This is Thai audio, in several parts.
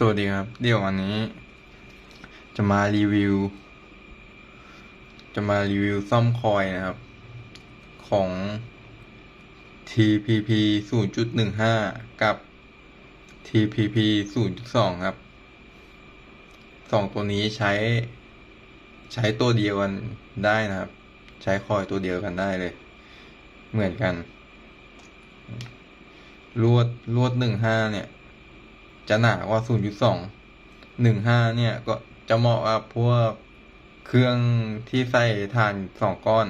สวัสดีครับ เดี๋ยววันนี้ จะมารีวิว จะมารีวิวซ่อมคอยนะครับ ของ TPP 0.15 กับ TPP 0.2 ครับสองตัวนี้ใช้ ใช้ตัวเดียวกันได้นะครับ ใช้คอยตัวเดียวกันได้เลย เหมือนกัน ลวดลวดหนึ่งห้าเนี่ย จะหนากว่า 0.2 15 เนี่ย ก็จะเหมาะกับพวกเครื่องที่ใส่ถ่านสองก้อน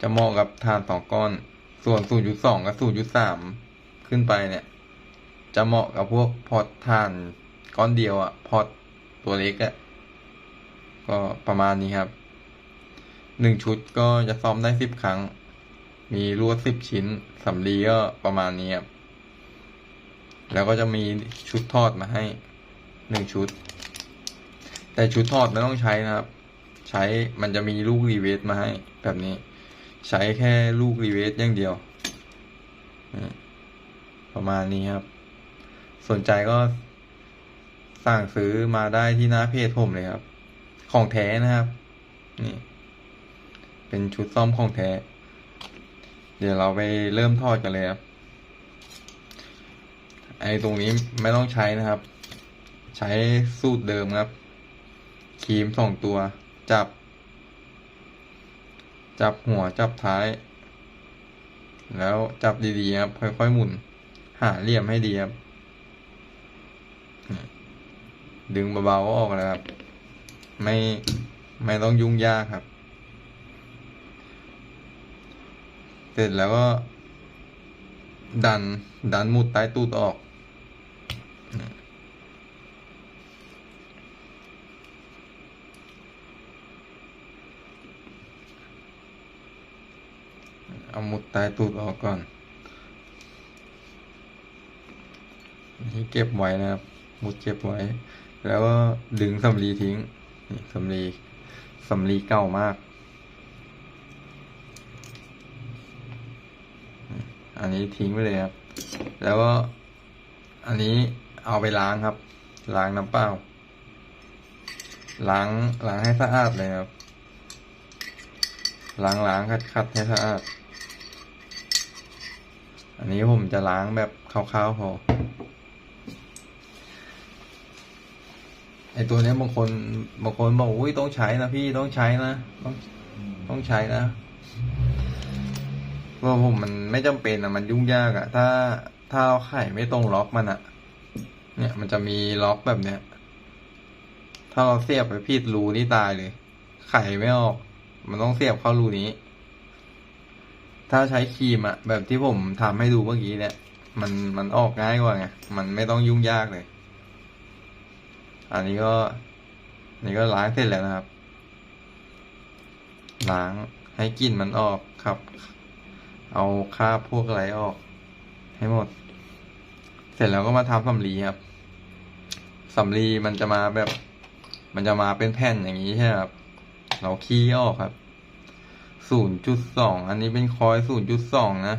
จะเหมาะกับถ่านสองก้อน ส่วน 0.2 กับ 0.3 ขึ้นไปเนี่ย จะเหมาะกับพวกพอร์ตถ่านก้อนเดียวอะพอร์ตตัวเล็กอะก็ประมาณนี้ครับหนึ่งชุดก็จะซ่อมได้สิบครั้ง มีลวดสิบชิ้นสำลีก็ประมาณนี้ครับ แล้วก็จะมีชุดทอดมาให้หนึ่งชุด แต่ชุดทอดไม่ต้องใช้นะครับ ใช้มันจะมีลูกรีเวทมาให้แบบนี้ ใช้แค่ลูกรีเวทอย่างเดียว ประมาณนี้ครับ สนใจก็สั่งซื้อมาได้ที่หน้าเพจผมเลยครับ ของแท้นะครับ นี่ เป็นชุดซ่อมของแท้ เดี๋ยวเราไปเริ่มทอดกันเลยครับ ไอ้ตรงนี้ไม่ต้องใช้นะครับ ใช้สูตรเดิมครับ ครีมสองตัว จับ จับหัวจับท้าย แล้วจับดีๆครับ ค่อยๆหมุน หาเหลี่ยมให้ดีครับ ดึงเบาๆก็ออกแล้วครับ ไม่ไม่ต้องยุ่งยากครับ เสร็จแล้วก็ดัน ดันหมุดใต้ตูดออก เอาหมุดใต้ตูดออกก่อน นี่เก็บไว้นะครับ หมุดเก็บไว้ แล้วก็ดึงสำลีทิ้งนี่สำลีสำลีเก่ามาก อันนี้ทิ้งไปเลยครับ แล้วก็อันนี้ เอาไปล้างครับ ล้างน้ำเปล่า ล้างล้างให้สะอาดเลยครับ ล้างล้างคัดคัดให้สะอาด อันนี้ผมจะล้างแบบคร่าวๆพอ ไอตัวนี้บางคนบางคนบอกอุ้ยต้องใช้นะพี่ต้องใช้นะต้องต้องใช้นะว่าผมมันไม่จำเป็นอะมันยุ่งยากอะถ้าถ้าเราไขไม่ตรงล็อกมันอะ เนี่ยมันจะมีล็อกแบบเนี้ย ถ้าเราเสียบไปผิดรูนี่ตายเลย ไขไม่ออก มันต้องเสียบเข้ารูนี้ ถ้าใช้ครีมอะแบบที่ผมทำให้ดูเมื่อกี้เนี่ย มันมันออกง่ายกว่าไง มันไม่ต้องยุ่งยากเลย อันนี้ก็นนี่ก็ล้างเสร็จแล้วนะครับ ล้างให้กลิ่นมันออกครับ เอาคราบพวกอะไรออก ให้หมด เสร็จแล้วก็มาทำสำลีครับสำลีมันจะมาแบบ มันจะมาเป็นแผ่นอย่างนี้ใช่ไหมครับ เราคี้ออกครับศูนย์จุดสองอันนี้เป็นคอยศูนย์จุดสองนะ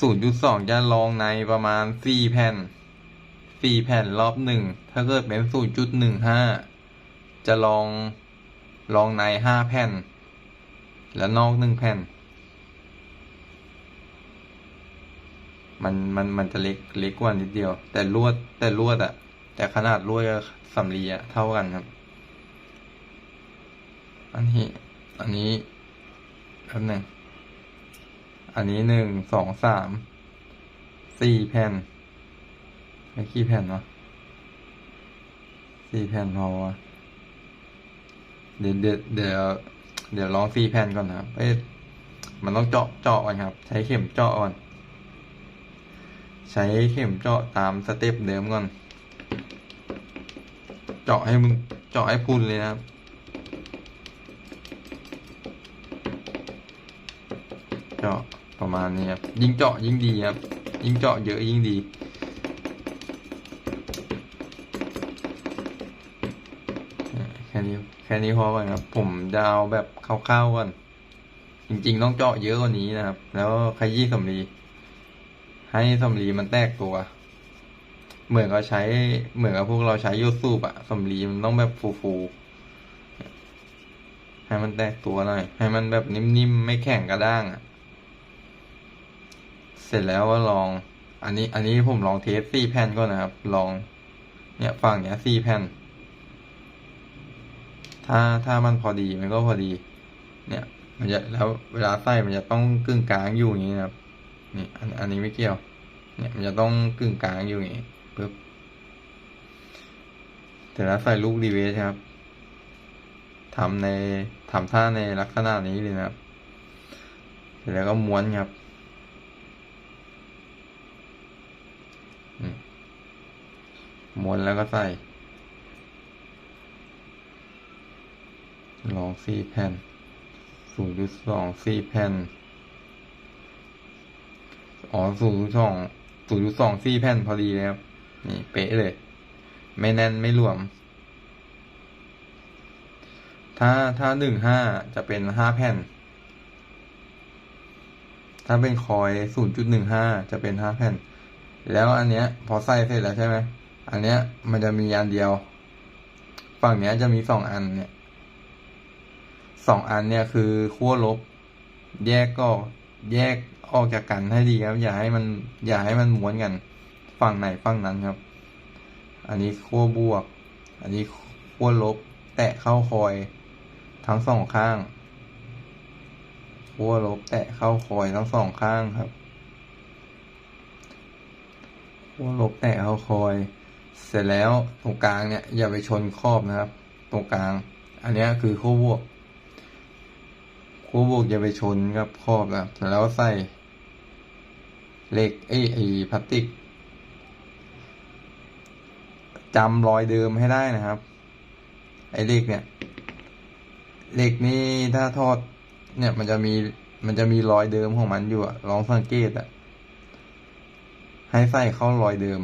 ศูนย์จุดสองจะรองในประมาณสี่แผ่นสี่แผ่นรอบหนึ่งถ้าเกิดเป็นศูนย์จุดหนึ่งห้าจะลองลองในห้าแผ่น แล้วนอกหนึ่งแผ่น มันมันมันจะเล็กเล็กกว่านิดเดียว แต่ลวดแต่ลวดอะแต่ขนาดลวดกับสำลีอะเท่ากันครับ อันนี้ อันนี้แป๊บหนึ่งอันนี้หนึ่งสองสามสี่แผ่นไม่กี่แผ่นวะสี่แผ่นพอวะเดี๋ยวเดี๋ยวเดี๋ยวเดี๋ยวลองสี่แผ่นก่อนนะครับเอ้มันต้องเจาะเจาะก่อนครับ ใช้เข็มเจาะก่อน ใช้เข็มเจาะตามสเต็ปเดิมก่อน เจาะให้มึงเจาะให้พุนเลยนะครับเจาะประมาณนี้ครับ ยิ่งเจาะยิ่งดีครับ ยิ่งเจาะเยอะยิ่งดีแค่นี้แค่นี้พอก่อนครับ ผมจะเอาแบบคร่าวๆก่อน จริงๆ ต้องเจาะเยอะกว่านี้นะครับ แล้วขยี้สำลี ให้สำลีมันแตกตัว เหมือนกับใช้ เหมือนกับพวกเราใช้ยูสูบอะสำลีมันต้องแบบฟูๆ ให้มันแตกตัวหน่อย ให้มันแบบนิ่มๆ ไม่แข็งกระด้างอะเสร็จแล้วก็ลอง อันนี้ อันนี้ผมลองเทสสี่แผ่นก่อนนะครับ ลอง เนี่ยฝั่งเนี้ยสี่แผ่น ถ้าถ้ามันพอดีมันก็พอดี เนี่ย มันจะแล้วเวลาใส่มันจะต้องกึ่งกลางอยู่อย่างนี้นะครับ นี่อันอันนี้ไม่เกี่ยว เนี่ยมันจะต้องกึ่งกลางอยู่อย่างนี้ปึ๊บแต่แล้วใส่ลูกดีเวสครับทำในทำท่าในลักษณะนี้เลยนะครับ เสร็จแล้วก็ม้วนครับมม้วนแล้วก็ใส่ ลองสี่แผ่นศูนย์จุดสองสี่แผ่น อ๋อศูนย์สองศูนย์สองสี่แผ่นพอดีเลยครับ นี่เป๊ะเลย ไม่แน่นไม่รวม ถ้าถ้าหนึ่งห้าจะเป็นห้าแผ่น ถ้าเป็นคอยศูนย์จุดหนึ่งห้าจะเป็นห้าแผ่น แล้วอันเนี้ย พอใส่เสร็จแล้วใช่ไหม อันเนี้ยมันจะมีอันเดียว ฝั่งเนี้ยจะมีสองอันเนี่ยสองอันเนี่ยคือขั้วลบ แยกก็แยก ออกจากกันให้ดีครับ อย่าให้มัน อย่าให้มันม้วนกัน ฝั่งไหนฝั่งนั้นครับ อันนี้ขั้วบวก อันนี้ขั้วลบ แตะเข้าคอย ทั้งสองข้างขั้วลบ แตะเข้าคอยทั้งสองข้างครับขั้วลบแตะเข้าคอย เสร็จแล้วตรงกลางเนี่ย อย่าไปชนขอบนะครับ ตรงกลาง อันนี้คือขั้วบวกขั้วบวกอย่าไปชนกับขอบนะแล้วใส่ เหล็กเอ้ไอพลาสติกจำรอยเดิมให้ได้นะครับ ไอเหล็กเนี่ยเหล็กนี่ถ้าทอด เนี่ยมันจะมีมันจะมีรอยเดิมของมันอยู่อะลองสังเกตอะให้ใส่เข้ารอยเดิม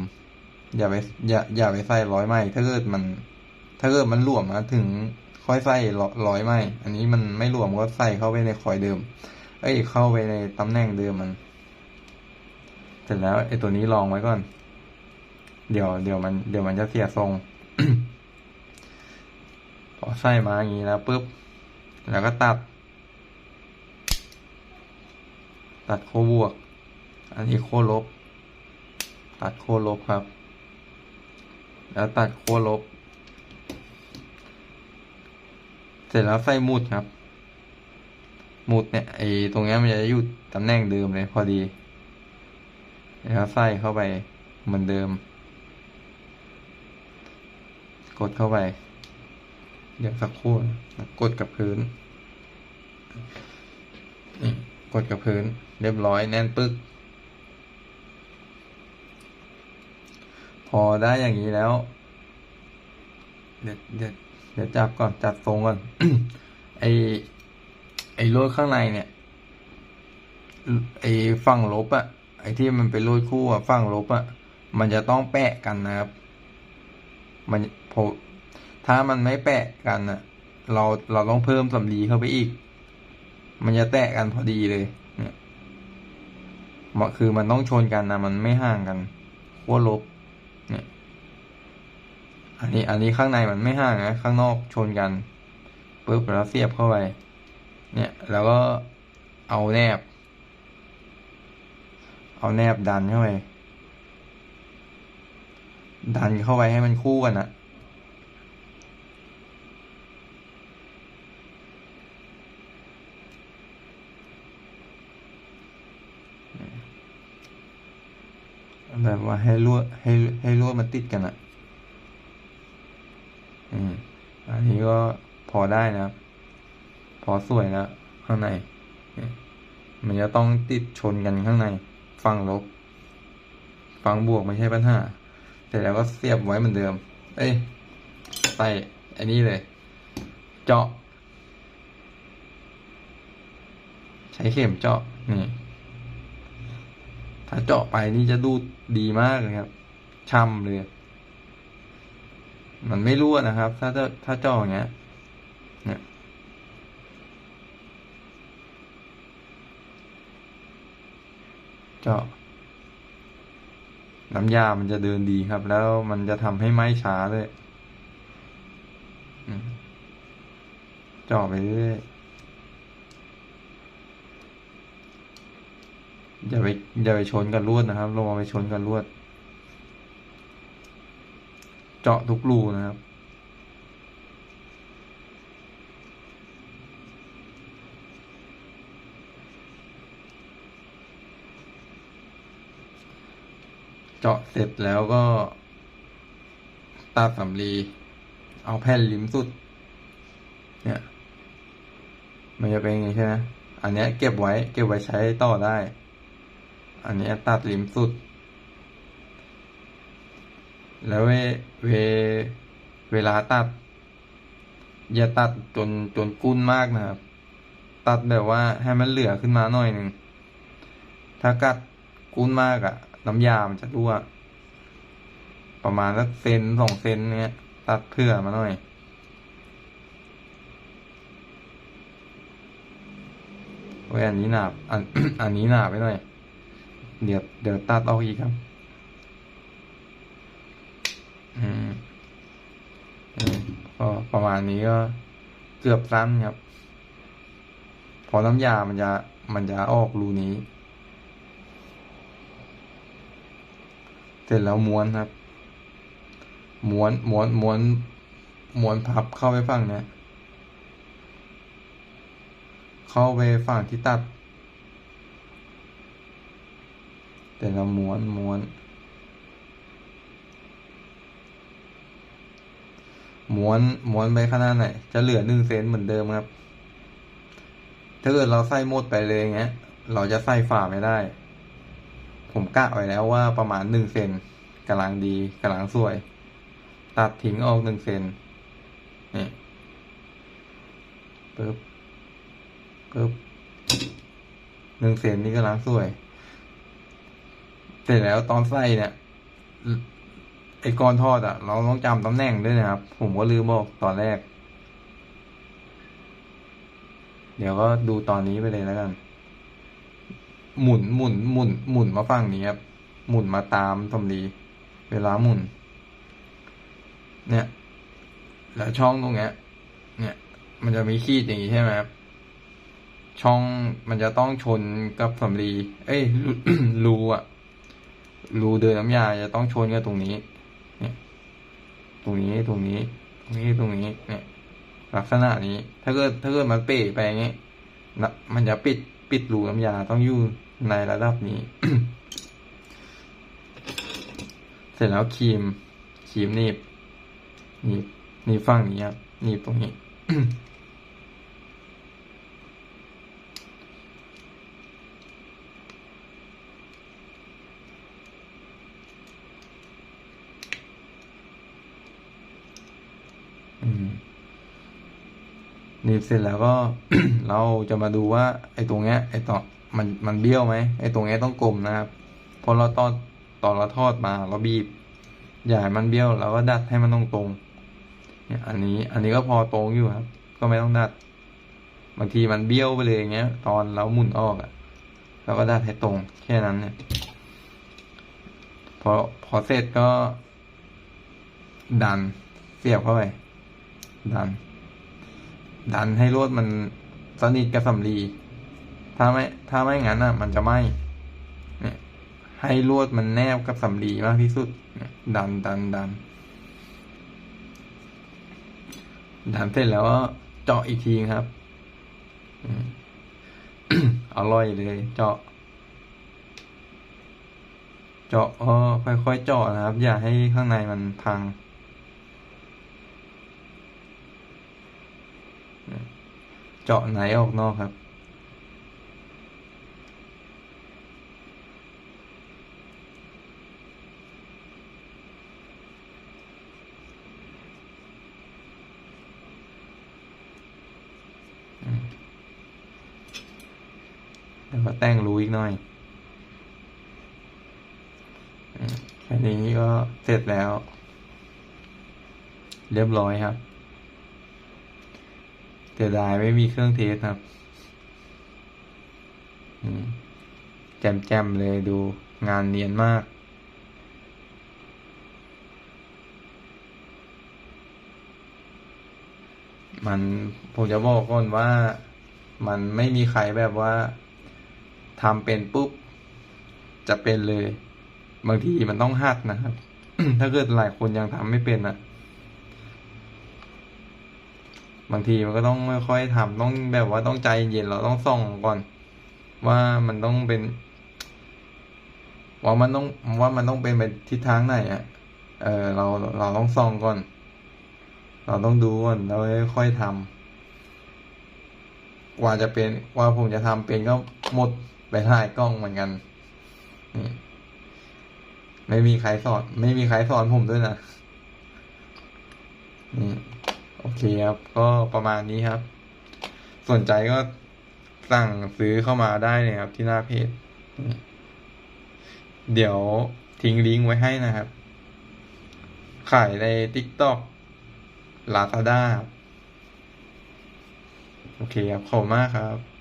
อย่าไปอย่าอย่าไปใส่รอยไหม่ ถ้าเกิดมัน ถ้าเกิดมันหลวมมาถึงค่อยใส่รอยไหม่ อันนี้มันไม่หลวมก็ใส่เข้าไปในคอยเดิม เอ้ยเข้าไปในตำแหน่งเดิมมัน เสร็จแล้วไอ้ตัวนี้ลองไว้ก่อน เดี๋ยวเดี๋ยวมันเดี๋ยวมันจะเสียทรงพอใส่มาอย่างนี้แล้วปุ๊บ แล้วก็ตัด ตัดโคบวก อันนี้โคลบ ตัดโคลบครับ แล้วตัดโคลบ เสร็จแล้วใส่มุดครับ มุดเนี่ยไอ้ตรงนี้มันจะอยู่ตำแหน่งเดิมเลยพอดี แล้วใส่เข้าไปเหมือนเดิม กดเข้าไป เดี๋ยวสักครู่กดกับพื้น กดกับพื้น เรียบร้อยแน่นปึ๊ก พอได้อย่างนี้แล้ว เดี๋ยวเดี๋ยวเดี๋ยวจับก่อน จัดทรงก่อน ไอไอโลดข้างในเนี่ย ไอฝั่งลบอะ ไอ้ที่มันเป็นโลดคู่อะฝั่งลบอะมันจะต้องแปะกันนะครับ มันพถ้ามันไม่แปะกันอะเราเราต้องเพิ่มสำลีเข้าไปอีก มันจะแตะกันพอดีเลยเนี่ยคือมันต้องชนกันนะมันไม่ห่างกันขั้วลบ เนี่ย อันนี้อันนี้ข้างในมันไม่ห่างนะข้างนอกชนกันปุ๊บแล้วเสียบเข้าไป เนี่ย แล้วก็เอาแนบ เอาแนบดันเข้าไป ดันเข้าไปให้มันคู่กันอะแบบว่าให้ลวดให้ให้ลวดมันติดกันอะอืม อันนี้ก็พอได้นะ พอสวยแล้วข้างใน มันจะต้องติดชนกันข้างใน ฝั่งลบ ฝั่งบวกไม่ใช่ปัญหาแต่แล้วก็เสียบไว้เหมือนเดิม เอ้ยใส่อันนี้เลย เจาะ ใช้เข็มเจาะนี่ถ้าเจาะไปนี่จะดูดีมากเลยครับช่ำเลย มันไม่รั่วนะครับ ถ้าถ้าถ้าเจาะอย่างเงี้ย เจาะน้ำยามันจะเดินดีครับ แล้วมันจะทำให้ไหม้ช้าด้วยเจ่อไปเรื่อยอย่าไปอย่าไปชนกับลวดนะครับลงมาไปชนกับลวด เจาะทุกรูนะครับ เจาะเสร็จแล้วก็ตัดสำลี เอาแผ่นริมสุด เนี่ย มันจะเป็นอย่างนี้ใช่ไหมอันนี้เก็บไว้ เก็บไว้ใช้ต่อได้ อันนี้ตัดริมสุด แล้วเวเวเวลาตัด อย่าตัดจนจนกุ้นมากนะครับ ตัดแบบว่าให้มันเหลือขึ้นมาหน่อยหนึ่งถ้ากัดกุ้นมากอะ่ะ น้ำยามันจะรั่ว ประมาณสักเซนสองเซนเนี้ยตัดเพื่อมาหน่อย โอ้ยอันนี้หนาบอันอันนี้หนาไปหน่อย เดี๋ยวเดี๋ยวตัดออกอีกครับอือืมก็ประมาณนี้ก็เกือบสั้นครับ พอน้ำยามันจะมันจะออกรูนี้ เสร็จแล้วม้วนครับ ม้วนม้วนม้วนม้วนพับเข้าไปฝั่งเนี้ยเข้าไปฝั่งที่ตัดแต่เราม้วนม้วนม้วนม้วนไปขนาดไหนจะเหลือหนึ่งเซนเหมือนเดิมครับ ถ้าเกิดเราใส่หมดไปเลยอย่างเงี้ย เราจะใส่ฝาไม่ได้ ผมกะไว้แล้วว่าประมาณหนึ่งเซนกำลังดีกำลังสวย ตัดทิ้งออกหนึ่งเซนนี่ปึ๊บปึ๊บหนึ่งเซนนี่กำลังสวย เสร็จแล้วตอนใส่เนี่ยไอ้ก้อนทอดอะเราต้องจำตำแหน่งด้วยนะครับ ผมก็ลืมบอกตอนแรก เดี๋ยวก็ดูตอนนี้ไปเลยแล้วกัน หมุนหมุนหมุนหมุนมาฝั่งนี้ครับ หมุนมาตามสำลีเวลาหมุน เนี่ย แล้วช่องตรงเนี้ย เนี่ย มันจะมีขีดอย่างนี้ใช่ไหมครับช่องมันจะต้องชนกับสำลีเอ้ยรูอะรูเดินน้ำยาจะต้องชนกับตรงนี้ เนี่ย ตรงนี้ตรงนี้ ตรงนี้ตรงนี้ เนี่ย ลักษณะนี้ ถ้าเกิดถ้าเกิดมันเป๋ไปอย่างนี้นะมันจะปิดปิดรูน้ำยาต้องอยู่ ในระดับนี้ เสร็จแล้วครีมครีมหนีบหนีบหนีบฝั่งนี้ครับหนีบตรงนี้หนีบเสร็จแล้วก็ เราจะมาดูว่า ไอ้ตรงเนี้ย ไอ้ต่อ มันมันเบี้ยวไหมไอ้ตรงเนี้ยต้องกลมนะครับพอเราตอนตอนเราทอดมาเราบีบอย่าให้มันเบี้ยวเราก็ดัดให้มันตรงตรงเนี่ยอันนี้อันนี้ก็พอตรงอยู่ครับ ก็ไม่ต้องดัดบางทีมันเบี้ยวไปเลยอย่างเงี้ย ตอนเราหมุนออกอะ่ะเราก็ดัดให้ตรงแค่นั้นเนี่ยพอพอเสร็จก็ ดันเสียบเข้าไปดัน ดันให้ลวดมันสนิทกับสำลี ถ้าไม่ถ้าไม่งั้นอะ มันจะไหมเนี่ยให้ลวดมันแนบกับสำลีมากที่สุดดันดันดันดันเสร็จแล้วก็เจาะอีกทีครับอร่อยเลย เจาะ เจาะค่อยๆเจาะนะครับ อย่าให้ข้างในมันพังเจาะไหนออกนอกครับ แล้วก็แต่งรู้อีกหน่อยแค่นี้ก็เสร็จแล้ว เรียบร้อยครับเสียดายไม่มีเครื่องเทสครับแจมๆเลยดูงานเนียนมาก มันผมจะบอกก่อนว่า มันไม่มีใครแบบว่า ทำเป็นปุ๊บ จะเป็นเลย บางทีมันต้องหัดนะครับ ถ้าเกิดหลายคนยังทำไม่เป็นอะ บางทีมันก็ต้องค่อยๆทำต้องแบบว่าต้องใจเย็นเราต้องส่องก่อน ว่ามันต้องเป็น ว่ามันต้องว่ามันต้องเป็นไปทิศทางไหนอะ เออเราเราต้องส่องก่อน เราต้องดูก่อนแล้วค่อยทำกว่าจะเป็นกว่าผมจะทำเป็นก็หมด ไปหลายกล้องเหมือนกันนี่ไม่มีใครสอน ไม่มีใครสอนผมด้วยนะนี่โอเคครับ ก็ประมาณนี้ครับ สนใจก็สั่งซื้อเข้ามาได้เลยครับ ที่หน้าเพจเดี๋ยวทิ้งลิงก์ไว้ให้นะครับ ขายใน TikTok Lazada ครับโอเคครับขอบคุณมากครับ